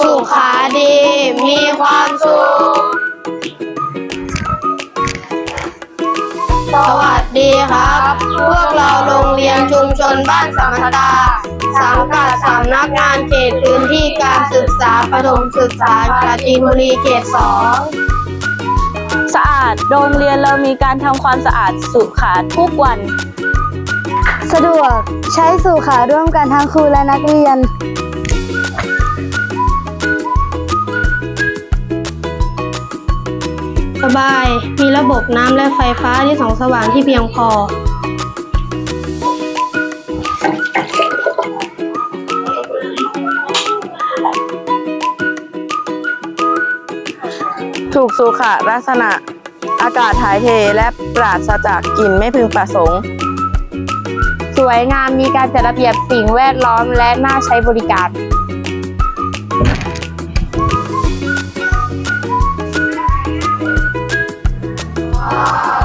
สุขาดี มีความสุข สวัสดีครับ พวกเราโรงเรียนชุมชนบ้านสมตา สังกัดสำนักงานเขตพื้นที่การศึกษาประถมศึกษาปราจีนบุรีเขตสองสะอาด โรงเรียนเรามีการทำความสะอาดสุขาทุกวัน สะดวกใช้สู่ขาร่วมกันทั้งครูและนักเรียน สบาย มีระบบน้ำและไฟฟ้าที่ส่องสว่างที่เพียงพอ ถูกสุขลักษณะ อากาศถ่ายเทและปราศจากกลิ่นไม่พึงประสงค์ สวยงามมีการจัดระเบียบสิ่งแวดล้อมและน่าใช้บริการ Ah!